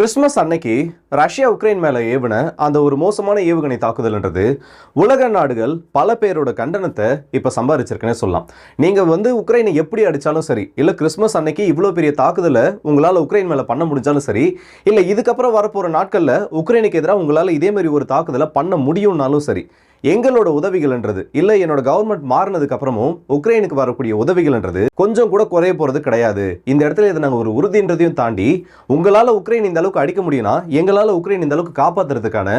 Christmas அன்னைக்கு Russia Ukraine மேலே ஏவின அந்த ஒரு மோசமான ஏவுகணை தாக்குதல்ன்றது உலக நாடுகள் பல பேரோட கண்டனத்தை இப்போ சம்பாதிச்சிருக்குன்னே சொல்லலாம். நீங்கள் வந்து உக்ரைனை எப்படி அடித்தாலும் சரி இல்லை கிறிஸ்மஸ் அன்னைக்கு இவ்வளோ பெரிய தாக்குதலை உங்களால் உக்ரைன் மேலே பண்ண முடிஞ்சாலும் சரி இல்லை இதுக்கப்புறம் வரப்போகிற நாட்களில் உக்ரைனுக்கு எதிராக உங்களால் இதேமாரி ஒரு தாக்குதலை பண்ண முடியும்னாலும் சரி எங்களோட உதவிகள்ன்றது. இல்லை என்னோட கவர்மெண்ட் மாறினதுக்கு அப்புறமும் உக்ரைனுக்கு வரக்கூடிய உதவிகள்ன்றது கொஞ்சம் கூட குறைய போறது கிடையாது. இந்த இடத்துல இதை நாங்கள் ஒரு உறுதின்றதையும் தாண்டி உங்களால் உக்ரைன் இந்த அளவுக்கு அடிக்க முடியும்னா எங்களால் உக்ரைன் இந்த அளவுக்கு காப்பாத்துறதுக்கான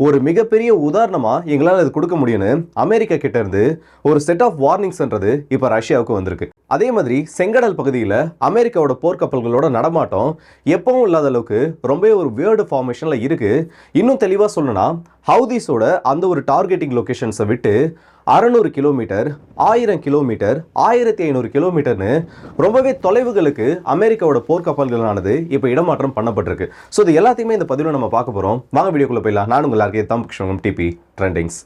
ஒரு மிகப்பெரிய உதாரணமாக எங்களால் இது கொடுக்க முடியும்னு அமெரிக்கா கிட்டேருந்து ஒரு செட் ஆஃப் வார்னிங்ஸ்ன்றது இப்போ ரஷ்யாவுக்கு வந்திருக்கு. அதே மாதிரி செங்கடல் பகுதியில் அமெரிக்காவோட போர்க்கப்பல்களோட நடமாட்டம் எப்பவும் இல்லாத அளவுக்கு ரொம்பவே ஒரு வேர்டு ஃபார்மேஷனில் இருக்குது இன்னும் தெளிவாக சொல்லணும்னா ஹவுதீஸோட அந்த ஒரு டார்கெட்டிங் லொக்கேஷன்ஸை விட்டு அறநூறு கிலோமீட்டர் ஆயிரம் கிலோமீட்டர் ஆயிரத்தி ஐநூறு கிலோமீட்டர்னு ரொம்பவே தொலைவுகளுக்கு அமெரிக்காவோட போர்க்கப்பல்களானது இப்போ இடமாற்றம் பண்ணப்பட்டிருக்கு. ஸோ இது எல்லாத்தையுமே இந்த பதிவில் நம்ம பார்க்க போகிறோம் வாங்க வீடியோக்குள்ள போயிடலாம். நான் உங்கள் எல்லாருக்கே தம் கிருஷ்ணம் டிபி ட்ரெண்டிங்ஸ்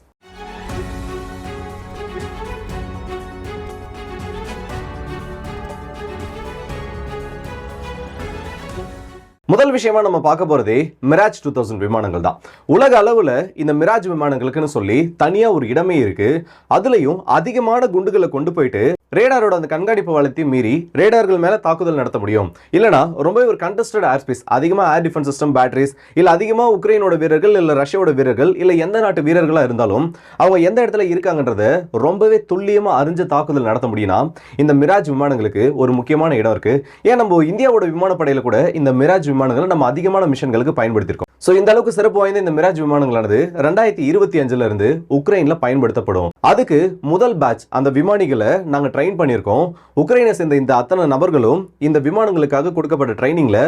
முதல் விஷயமா நம்ம பார்க்க போறதே மிராஜ் டூ தௌசண்ட் விமானங்கள் தான். உலக அளவில் இந்த மிராஜ் விமானங்களுக்குன்னு சொல்லி தனியாக ஒரு இடமே இருக்கு. அதுலயும் அதிகமான குண்டுகளை கொண்டு போயிட்டு ரேடாரோட அந்த கண்காணிப்பு வளத்தையும் மீறி ரேடார்கள் மேலே தாக்குதல் நடத்த முடியும். இல்லைனா ரொம்பவே ஒரு கண்டஸ்டட் ஏர் ஸ்பேஸ் அதிகமா ஏர் டிஃபென்ஸ் சிஸ்டம் பேட்டரிஸ் இல்லை அதிகமாக உக்ரைனோட வீரர்கள் இல்ல ரஷ்யாவோட வீரர்கள் இல்லை எந்த நாட்டு வீரர்களாக இருந்தாலும் அவங்க எந்த இடத்துல இருக்காங்கன்றத ரொம்பவே துல்லியமாக அறிஞ்ச தாக்குதல் நடத்த முடியும்னா இந்த மிராஜ் விமானங்களுக்கு ஒரு முக்கியமான இடம் இருக்கு. ஏன் நம்ம இந்தியாவோட விமானப்படையில் கூட இந்த மிராஜ் விமானங்களை நம்ம அதிகமான மிஷன்களுக்கு பயன்படுத்தியிருக்கோம். ஸோ இந்த அளவுக்கு சிறப்பு வாய்ந்த இந்த மிராஜ் விமானங்களானது ரெண்டாயிரத்தி இருபத்தி அஞ்சுல இருந்து உக்ரைன்ல பயன்படுத்தப்படும். அதுக்கு முதல் பேட்ச் அந்த விமானிகளை நாங்கள் ட்ரெயின் பண்ணியிருக்கோம். உக்ரைனை சேர்ந்த இந்த அத்தனை நபர்களும் இந்த விமானங்களுக்காக கொடுக்கப்பட்ட ட்ரைனிங்ல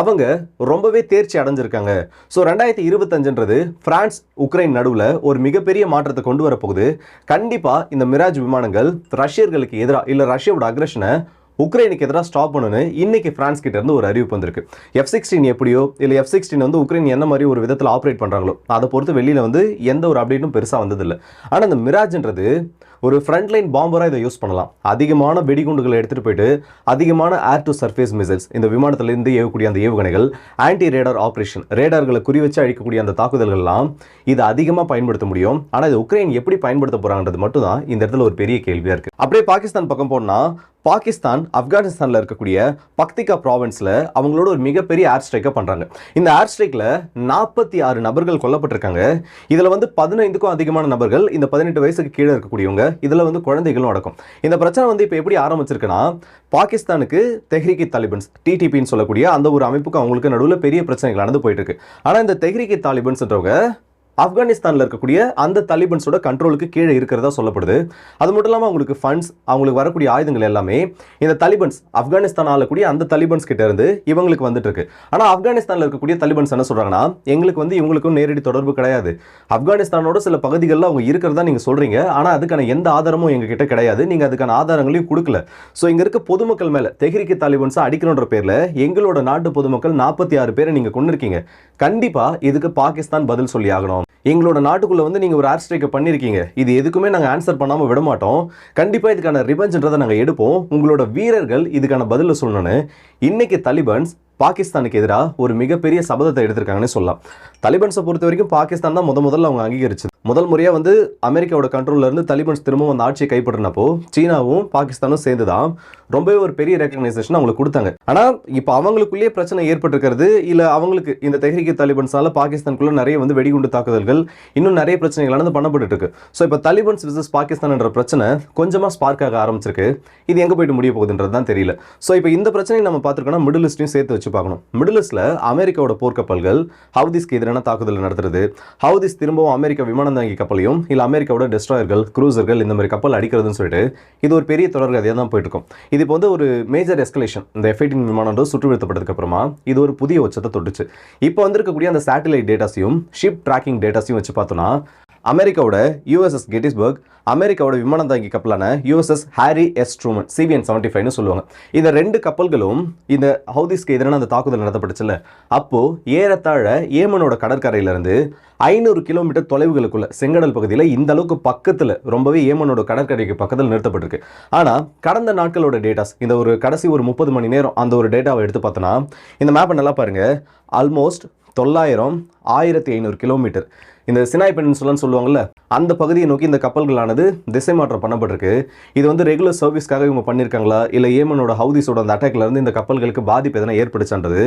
அவங்க ரொம்பவே தேர்ச்சி அடைஞ்சிருக்காங்க. ஸோ ரெண்டாயிரத்தி இருபத்தஞ்சுன்றது பிரான்ஸ் உக்ரைன் நடுவில் ஒரு மிகப்பெரிய மாற்றத்தை கொண்டு வரப்போகுது. கண்டிப்பாக இந்த மிராஜ் விமானங்கள் ரஷ்யர்களுக்கு எதிராக இல்லை ரஷ்யாவோட அக்ரஷனை உக்ரைனுக்கு எதிராக ஸ்டாப் பண்ணணும்னு இன்னைக்கு ஃப்ரான்ஸ் கிட்ட இருந்து ஒரு அறிவிப்பு வந்திருக்கு. எஃப் சிக்ஸ்டீன் எப்படியோ இல்லை எஃப் சிக்ஸ்டீன் வந்து உக்ரைன் என்ன மாதிரி ஒரு விதத்தில் ஆப்ரேட் பண்ணுறாங்களோ அதை பொறுத்து வெளியில் வந்து எந்த ஒரு அப்டேட்டும் பெருசாக வந்ததில்லை. ஆனால் இந்த மிராஜ்ன்றது ஒரு ஃப்ரண்ட்லைன் பாம்பராக இதை யூஸ் பண்ணலாம். அதிகமான வெடிகுண்டுகளை எடுத்துகிட்டு போயிட்டு அதிகமான ஏர் டு சர்ஃபேஸ் மிசைல்ஸ் இந்த விமானத்திலிருந்து ஏவக்கூடிய அந்த ஏவுகணைகள் ஆன்டி ரேடார் ஆப்ரேஷன் ரேடார்களை குறி வச்சு அழிக்கக்கூடிய அந்த தாக்குதல்கள்லாம் இது அதிகமாக பயன்படுத்த முடியும். ஆனால் இது உக்ரைன் எப்படி பயன்படுத்த போகிறாங்கன்றது மட்டும் தான் இந்த இடத்துல ஒரு பெரிய கேள்வியாக இருக்குது அப்படியே பாகிஸ்தான் பக்கம் போனால் பாகிஸ்தான் ஆப்கானிஸ்தானில் இருக்கக்கூடிய பக்திகா ப்ராவின்ஸில் அவங்களோட ஒரு மிகப்பெரிய ஏர் ஸ்ட்ரைக்கை பண்ணுறாங்க இந்த ஏர் ஸ்ட்ரைக்கில் நாற்பத்தி ஆறு நபர்கள் கொல்லப்பட்டிருக்காங்க. இதில் வந்து பதினைந்துக்கும் அதிகமான நபர்கள் இந்த பதினெட்டு வயசுக்கு கீழே இருக்கக்கூடியவங்க இதில் வந்து குழந்தைகளும் அடக்கும். இந்த பிரச்சனை வந்து இப்போ எப்படி ஆரம்பிச்சிருக்குன்னா பாகிஸ்தானுக்கு தெஹ்ரிகி தாலிபன்ஸ் டிடிபின்னு சொல்லக்கூடிய அந்த ஒரு அமைப்புக்கு அவங்களுக்கு நடுவில் பெரிய பிரச்சனைகள் நடந்து போயிட்டு இருக்கு. ஆனால் இந்த தெஹ்ரிகி தாலிபன்ஸ்ன்றவங்க ஆப்கானிஸ்தானில் இருக்கக்கூடிய அந்த தலிபன்ஸோட கண்ட்ரோலுக்கு கீழே இருக்கிறதா சொல்லப்படுது. அது மட்டும் இல்லாமல் அவங்களுக்கு ஃபண்ட்ஸ் அவங்களுக்கு வரக்கூடிய ஆயுதங்கள் எல்லாமே இந்த தலிபன்ஸ் ஆப்கானிஸ்தான் ஆளக்கூடிய அந்த தலிபன்ஸ் கிட்ட இருந்து இவங்களுக்கு வந்துட்டு இருக்கு ஆனால் ஆப்கானிஸ்தானில் இருக்கக்கூடிய தலிபன்ஸ் என்ன சொல்கிறாங்கன்னா எங்களுக்கு வந்து இவங்களுக்கும் நேரடி தொடர்பு கிடையாது. ஆப்கானிஸ்தானோட சில பகுதிகளில் அவங்க இருக்கிறதா நீங்கள் சொல்கிறீங்க ஆனால் அதுக்கான எந்த ஆதாரமும் எங்ககிட்ட கிடையாது. நீங்கள் அதுக்கான ஆதாரங்களையும் கொடுக்கல. ஸோ இங்கே இருக்க பொதுமக்கள் மேலே தெஹ்ரிக்கு தாலிபன்ஸை அடிக்கணுன்ற பேரில் எங்களோட நாட்டு பொதுமக்கள் நாற்பத்தி ஆறு பேரை நீங்கள் கொண்டிருக்கீங்க கண்டிப்பாக இதுக்கு பாகிஸ்தான் பதில் சொல்லி ஆகணும். எங்களோட நாட்டுக்குள்ள வந்து நீங்க ஒரு ஏர் ஸ்ட்ரைக்கை பண்ணிருக்கீங்க. இது எதுக்குமே நாங்க ஆன்சர் பண்ணாம விட மாட்டோம். கண்டிப்பா இதுக்கான ரிவெஞ்ச்ன்றதை நாங்க எடுப்போம். உங்களோட வீரர்கள் இதுக்கான பதில சொல்லணும்னு. இன்னைக்கு தலிபன்ஸ் பாகிஸ்தானுக்கு எதிராக ஒரு மிகப்பெரிய சபதத்தை எடுத்திருக்காங்கன்னு சொல்லலாம். தலிபன்ஸை பொறுத்த வரைக்கும் பாகிஸ்தான் தான் முத முதல்ல அவங்க அங்கீகரிச்சது. முதல் முறையாக வந்து அமெரிக்காவோட கண்ட்ரோல்லேருந்து தலிபன்ஸ் திரும்பவும் அந்த ஆட்சியை கைப்பற்றினப்போ சீனாவும் பாகிஸ்தானும் சேர்ந்து தான் ரொம்பவே ஒரு பெரிய ரெக்கக்னைசேஷன் அவங்களுக்கு கொடுத்தாங்க. ஆனால் இப்போ அவங்களுக்குள்ளேயே பிரச்சனை ஏற்பட்டிருக்கிறது. இல்லை அவங்களுக்கு இந்த தெஹ்ரிக்கு தலிபன்ஸால் பாகிஸ்தானுக்குள்ளே நிறைய வந்து வெடிகுண்டு தாக்குதல்கள் இன்னும் நிறைய பிரச்சனைகள் நடந்து பண்ணப்பட்டு இருக்கு ஸோ இப்போ தலிபன்ஸ் விசஸ் பாகிஸ்தான்ன்ற பிரச்சனை கொஞ்சமாக ஸ்பார்க் ஆக ஆரம்பிச்சிருக்கு. இது எங்கே போயிட்டு முடிய போகுதுன்றது தான் தெரியல. ஸோ இப்போ இந்த பிரச்சனையை நம்ம பார்த்துருக்கோம்னா மிடில் ஈஸ்டையும் சேர்த்து வச்சு பார்க்கணும். மிடில் ஈஸ்டில் அமெரிக்காவோட போர்க்கப்பல்கள் ஹவுதிஸ்க்கு எதிரான தாக்குதல் நடத்துறது ஹவுதிஸ் திரும்பவும் அமெரிக்க விமானந்தாங்கி கப்பலையும் இல்லை அமெரிக்காவோட டெஸ்ட்ராயர்கள் க்ரூசர்கள் இந்த மாதிரி கப்பல் அடிக்கிறதுன்னு சொல்லிட்டு இது ஒரு பெரிய தொடர் கதையாக தான் போயிட்டு இருக்கும். இது இப்போ வந்து ஒரு மேஜர் எஸ்கலேஷன் இந்த எஃப் எயிட்டின் விமானம் சுற்றுவிழுத்தப்பட்டதுக்கு அப்புறமா இது ஒரு புதிய உச்சத்தை தொட்டுச்சு. இப்போ வந்திருக்கக்கூடிய அந்த சேட்டலைட் டேட்டாஸையும் ஷிப் ட்ராக்கிங் டேட்டாஸையும் வச்சு பார்த்தோம்னா அமெரிக்காவோட யூஎஸ்எஸ் கெட்டிஸ்பர்க் அமெரிக்காவோட விமானம் தாங்கி கப்பலான U S S Harry S Truman CVN seventy ஃபைவ்னு சொல்லுவாங்க. இந்த ரெண்டு கப்பல்களும் இந்த ஹவுதிஸ்க்கு எதிரான அந்த தாக்குதல் நடத்தப்பட்டுச்சுல்ல அப்போ ஏறத்தாழ ஏமனோட கடற்கரையிலிருந்து ஐநூறு கிலோமீட்டர் தொலைவுகளுக்குள்ள செங்கடல் பகுதியில் இந்த அளவுக்கு பக்கத்தில் ரொம்பவே ஏமனோட கடற்கரைக்கு பக்கத்தில் நிறுத்தப்பட்டிருக்கு. ஆனால் கடந்த நாட்களோட டேட்டாஸ் இந்த ஒரு கடைசி ஒரு முப்பது மணி நேரம் அந்த ஒரு டேட்டாவை எடுத்து பார்த்தோன்னா இந்த மேப்பை நல்லா பாருங்கள் ஆல்மோஸ்ட் தொள்ளாயிரம் ஆயிரத்தி ஐநூறு கிலோமீட்டர். இந்த சினாய் பெனின்சுலான்னு சொல்லுவாங்கல்ல அந்த பகுதியை நோக்கி இந்த கப்பல்களானது திசை மாற்றம் பண்ணப்பட்டிருக்கு. இது வந்து ரெகுலர் சர்வீஸ்க்காக இவங்க பண்ணியிருக்காங்களா இல்லை ஏமனோட ஹவுதிஸோட அந்த அட்டாக்லேருந்து இந்த கப்பல்களுக்கு பாதிப்பு எதனா ஏற்படுச்சுன்றது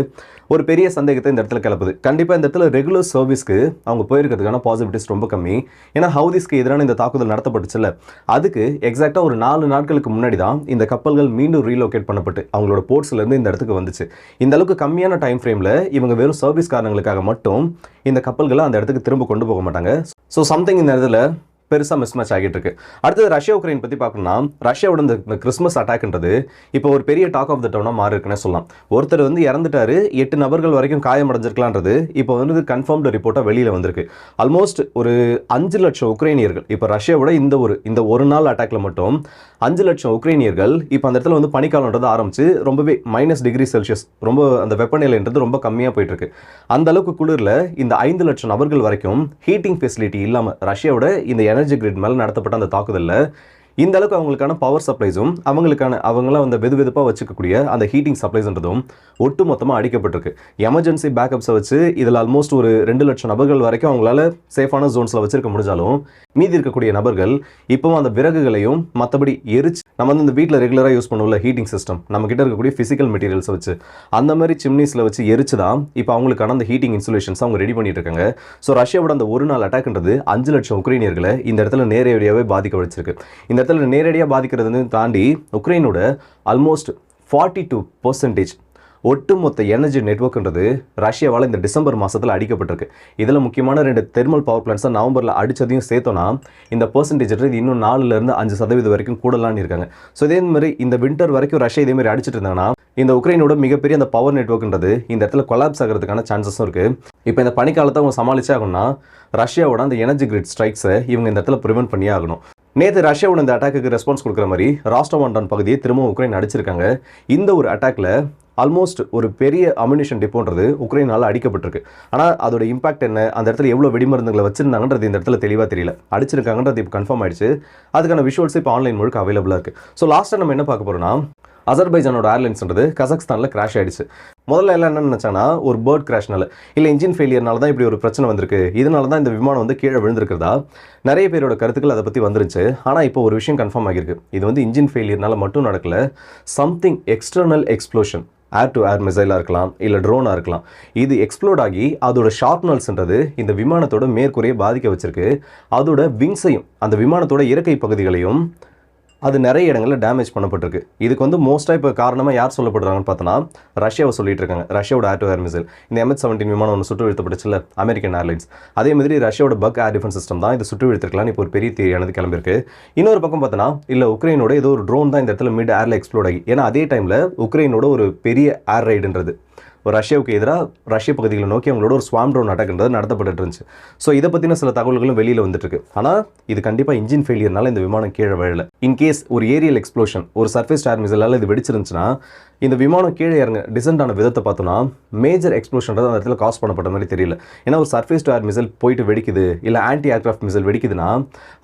ஒரு பெரிய சந்தேகத்தை இந்த இடத்துல கிளப்புது. கண்டிப்பாக இந்த இடத்துல ரெகுலர் சர்வீஸ்க்கு அவங்க போயிருக்கிறதுக்கான பாசிபிலிட்டிஸ் ரொம்ப கம்மி. ஏன்னா ஹவுதிஸ்க்கு எதிரான இந்த தாக்குதல் நடத்தப்பட்டுச்சுல்ல. அதுக்கு எக்ஸாக்டாக ஒரு நாலு நாட்களுக்கு முன்னாடி தான் இந்த கப்பல்கள் மீண்டும் ரீலோகேட் பண்ணப்பட்டு அவங்களோட போர்ட்ஸ்லேருந்து இந்த இடத்துக்கு வந்துச்சு. இந்த அளவுக்கு கம்மியான டைம் ஃப்ரேமில் இவங்க வெறும் சர்வீஸ் காரணங்களுக்காக மட்டும் இந்த கப்பல்களை அந்த இடத்துக்கு திரும்ப கொண்டு போக மாட்டாங்க. ஸோ சம்திங் இந்த இடத்துல கூட பெருசாக மிஸ் மேட்ச் ஆகிட்டு இருக்கு அடுத்தது ரஷ்யா உக்ரைன் பற்றி பார்க்கணும்னா ரஷ்யாவோட இந்த இந்த கிறிஸ்மஸ் அட்டாக்ன்றது இப்போ ஒரு பெரிய டாக் ஆஃப் த டவுனாக மாறி இருக்குன்னு சொல்லலாம். ஒருத்தர் வந்து இறந்துட்டாரு எட்டு நபர்கள் வரைக்கும் காயமடைஞ்சிருக்கலான்றது இப்போ வந்து கன்ஃபார்ம்டு ரிப்போர்ட்டாக வெளியில் வந்திருக்கு. ஆல்மோஸ்ட் ஒரு அஞ்சு லட்சம் உக்ரைனியர்கள் இப்போ ரஷ்யாவோட இந்த ஒரு இந்த ஒரு நாள் அட்டாக்ல மட்டும் அஞ்சு லட்சம் உக்ரைனியர்கள் இப்போ அந்த இடத்துல வந்து பனிக்காலன்றது ஆரம்பிச்சு ரொம்பவே மைனஸ் டிகிரி செல்சியஸ் ரொம்ப அந்த வெப்பநிலைன்றது ரொம்ப கம்மியாக போயிட்டு இருக்கு அந்த அளவுக்கு குளிரில் இந்த ஐந்து லட்சம் நபர்கள் வரைக்கும் ஹீட்டிங் ஃபெசிலிட்டி இல்லாமல் ரஷ்யாவோட இந்த எனர்ஜி கிரிட் மேலே நடத்தப்பட்ட அந்த தாக்குதலில் இந்த அளவுக்கு அவங்களுக்கான பவர் சப்ளைஸும் அவங்களுக்கான அவங்களாம் அந்த வெது வெதுப்பாக வச்சுக்கக்கூடிய அந்த ஹீட்டிங் சப்ளைஸ்ன்றதும் ஒட்டு மொத்தமாக அடிக்கப்பட்டிருக்கு. எமர்ஜென்சி பேக்கப்ஸை வச்சு இதில் ஆல்மோஸ்ட் ஒரு ரெண்டு லட்சம் நபர்கள் வரைக்கும் அவங்களால சேஃபான ஜோன்ஸில் வச்சிருக்க முடிஞ்சாலும் மீதி இருக்கக்கூடிய நபர்கள் இப்போவும் அந்த விறகுகளையும் மற்றபடி எரிச்சு நம்ம வந்து இந்த வீட்டில் ரெகுலராக யூஸ் பண்ணுவோம்ல ஹீட்டிங் சிஸ்டம் நம்ம கிட்ட இருக்கக்கூடிய ஃபிசிக்கல் மெட்டீரியல்ஸை வச்சு. அந்த மாதிரி சிம்னிஸில் வச்சு எரிச்சு தான் இப்போ அவங்களுக்கான அந்த ஹீட்டிங் இன்சுலேஷன்ஸ் அவங்க ரெடி பண்ணிட்டு இருக்காங்க. ஸோ ரஷ்யாவோட அந்த ஒரு நாள் அட்டாக்ன்றது அஞ்சு லட்சம் உக்ரைனியர்களை இந்த இடத்துல நேரடியாகவே பாதிக்க வச்சிருக்கு. இந்த இடத்துல நேரடியாக பாதிக்கிறது தாண்டி உக்ரைனோட ஆல்மோஸ்ட் ஃபார்ட்டி டூ பர்சன்டேஜ் ஒட்டுமொத்த எனர்ஜி நெட்ஒர்க்ன்றது ரஷ்யாவால் இந்த டிசம்பர் மாதத்தில் அடிக்கப்பட்டிருக்கு. இதில் முக்கியமான ரெண்டு தெர்மல் பவர் பிளான்ஸை நவம்பரில் அடித்ததையும் சேர்த்தோன்னா இந்த பர்சன்டேஜ் இன்னும் நாலுலேருந்து அஞ்சு சதவீதம் வரைக்கும் கூடலான்னு இருக்காங்க. ஸோ இதே மாதிரி இந்த வின்டர் வரைக்கும் ரஷ்யா இதே மாதிரி அடிச்சிட்டு இருந்தாங்கன்னா இந்த உக்ரைனோட மிகப்பெரிய அந்த பவர் நெட்ஒர்க்ன்றது இந்த இடத்துல கொலாப்ஸ் ஆகிறதுக்கான சான்சஸும் இருக்குது இப்போ இந்த பனிக்காலத்தை அவங்க சமாளிச்சாகணும்னா ரஷ்யாவோட அந்த எனர்ஜி கிரிட் ஸ்ட்ரைக்ஸை இவங்க இந்த இடத்துல ப்ரிவெண்ட் பண்ணியே ஆகணும். நேற்று ரஷ்யாவோட இந்த அட்டாக்கு ரெஸ்பான்ஸ் கொடுக்குற மாதிரி ராஸ்டவாண்டான் பகுதியை திரும்ப உக்ரைன் அடிச்சிருக்காங்க. இந்த ஒரு அட்டாக்ல ஆல்மோஸ்ட் ஒரு பெரிய அம்யூனிஷன் டிப்போன்றது உக்ரைனால் அடிக்கப்பட்டிருக்கு. ஆனால் அதோட இம்பாக்ட் என்ன? அந்த இடத்துல எவ்வளோ வெடிமருந்துகளை வச்சிருந்தாங்கன்றது இந்த இடத்துல தெளிவாக தெரியல. அடிச்சிருக்காங்கன்றது இப்போ கன்ஃபார்ம் ஆயிடுச்சு. அதுக்கான விஷுவல்ஸ் இப்போ ஆன்லைன் முழுக்க அவைலபிளாக இருக்குது ஸோ லாஸ்ட்டாக நம்ம என்ன பார்க்க போகிறோம்னா அசர்பைஜானோட ஏர்லைன்ஸ்ன்றது கசக்ஸ்தானில் கிராஷ் ஆயிடுச்சு. முதல்ல எல்லாம் என்ன நினச்சாங்கன்னா ஒரு பேர்ட் கிராஷ்னால இல்லை இன்ஜின் ஃபெயிலியர்னால தான் இப்படி ஒரு பிரச்சனை வந்திருக்கு. இதனால தான் இந்த விமானம் வந்து கீழே விழுந்திருக்கிறதா? நிறைய பேரோட கருத்துக்கள் அதை பற்றி வந்துருச்சு ஆனால் இப்போ ஒரு விஷயம் கன்ஃபார்ம் ஆகியிருக்கு. இது வந்து இன்ஜின் ஃபெயிலியர்னால மட்டும் நடக்கல. Something external explosion air to air மிசைலாக இருக்கலாம் இல்லை ட்ரோனாக இருக்கலாம். இது எக்ஸ்ப்ளோர்ட் ஆகி அதோட ஷார்ப்னல்ஸ்ன்றது இந்த விமானத்தோட மேற்கூரையை பாதிக்க வச்சிருக்கு. அதோட விங்ஸையும் அந்த விமானத்தோட இறக்கை பகுதிகளையும் அது நிறைய இடங்களில் டேமேஜ் பண்ணப்பட்டிருக்கு. இதுக்கு வந்து மோஸ்ட்டாக இப்போ காரணமாக யார் சொல்லப்படுறாங்கன்னு பார்த்தோன்னா ரஷ்யாவை சொல்லிட்டு இருக்காங்க. ரஷ்யாவோட ஆட்டோ ஏர் மிசைல் இந்த எம்எச் செவன்டீன் விமானம் ஒன்று சுட்டு வீழ்த்தப்பட்டுச்சுல அமெரிக்கன் ஏர்லைன்ஸ் அதே மாதிரி ரஷ்யாவோட பக் ஏர் டிஃபென்ஸ் சிஸ்டம் தான் இது சுட்டு வீழ்த்திருக்கலாம் இப்போ ஒரு பெரிய தேரியானது கிளம்பிருக்கு இன்னொரு பக்கம் பார்த்தோன்னா இல்லை உக்ரைனோட ஏதோ ஒரு ட்ரோன் தான் இந்த இடத்துல மிட் ஏரில் எக்ஸ்ப்ளோர் ஆகி. ஏன்னா அதே டைமில் உக்ரைனோட ஒரு பெரிய ஏர் ரைடுன்றது ரஷ்யாவுக்கு எதிராக ரஷ்ய பகுதிகளை நோக்கி அவங்களோட ஒரு ஸ்வாம் ட்ரோன் அட்டாக்ன்றது நடத்தப்பட்டு இருந்துச்சு. ஸோ இதை பற்றின சில தகவல்களும் வெளியில் வந்துட்டுருக்கு. ஆனால் இது கண்டிப்பாக இன்ஜின் ஃபெயிலியர்னால இந்த விமானம் கீழே விழல. இன்கேஸ் ஒரு ஏரியல் எக்ஸ்ப்ளோஷன் ஒரு சர்ஃபேஸ் ஸ்டார் மிசைலால் இது வெடிச்சிருந்துச்சுன்னா இந்த விமானம் கீழே இறங்க டிசென்ட் ஆன விதத்தை பார்த்தோம்னா மேஜர் எக்ஸ்ப்ளோஷன்றது அந்த இடத்துல காஸ் பண்ணப்பட்ட மாதிரி தெரியல. ஏன்னா ஒரு சர்ஃபேஸ் டு ஏர் மிசைல் போயிட்டு வெடிக்குது இல்லை ஆன்டி ஏர்க்ராஃப்ட் மிசைல் வெடிக்குதுன்னா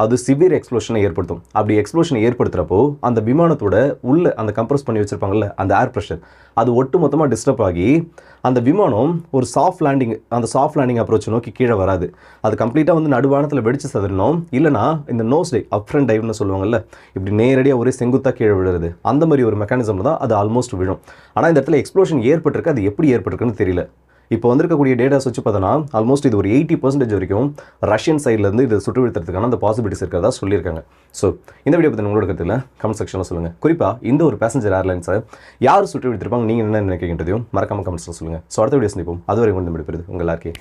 அது சிவியர் எக்ஸ்ப்ளோஷனை ஏற்படுத்தும். அப்படி எக்ஸ்ப்ளோஷனை ஏற்படுத்துகிறப்போ அந்த விமானத்தோட உள்ள அந்த கம்ப்ரஸ் பண்ணி வச்சிருப்பாங்கல்ல அந்த ஏர் ப்ரெஷர் அது ஒட்டு மொத்தமாக டிஸ்டர்ப் ஆகி அந்த விமானம் ஒரு சாஃப்ட் லேண்டிங் அந்த சாஃப்ட் லேண்டிங் அப்ரோச் நோக்கி கீழே வராது. அது கம்ப்ளீட்டாக வந்து நடுவானத்தில் வெடிச்சு சதுரணும் இல்லைனா இந்த நோஸ் டை அப் ஃப்ரண்ட் டைவ்னு சொல்லுவாங்கல்ல இப்படி நேரடியாக ஒரே செங்குத்தாக கீழே விழுறது. அந்த மாதிரி ஒரு மெக்கானிசம் தான் அது ஆல்மோஸ்ட் விழும். ஆனால் இந்த இடத்துல எக்ஸ்ப்ளோஷன் ஏற்பட்டிருக்கு அது எப்படி ஏற்பட்டிருக்குன்னு தெரியல. இப்போ வந்திருக்கக்கூடிய டேட்டாஸ் வச்சு பார்த்தோன்னா ஆல்மோஸ்ட் இது ஒரு எயிட்டி பர்சன்டேஜ் வரைக்கும் ரஷ்யன் சைட்லேருந்து இது சுட்டு விழுத்துறதுக்கான அந்த பாசிபிலிட்டிஸ் இருக்கிறதா சொல்லியிருக்காங்க. ஸோ இந்த வீடியோ பற்றி உங்களோட கருத்தில் கமெண்ட் செக்ஷனில் சொல்லுங்கள் குறிப்பாக இந்த ஒரு பேசஞ்சர் ஏர்லைன்ஸை யார் சுட்டு வீழ்த்திருப்பாங்க நீங்கள் என்ன நினைக்கின்றதையும் மறக்காம கமெண்ட்ஸில் சொல்லுங்கள் ஸோ அடுத்த வீடியோ சந்திப்போம். அதுவரை கொண்டு முடிப்பது உங்கள் எல்லாருக்கே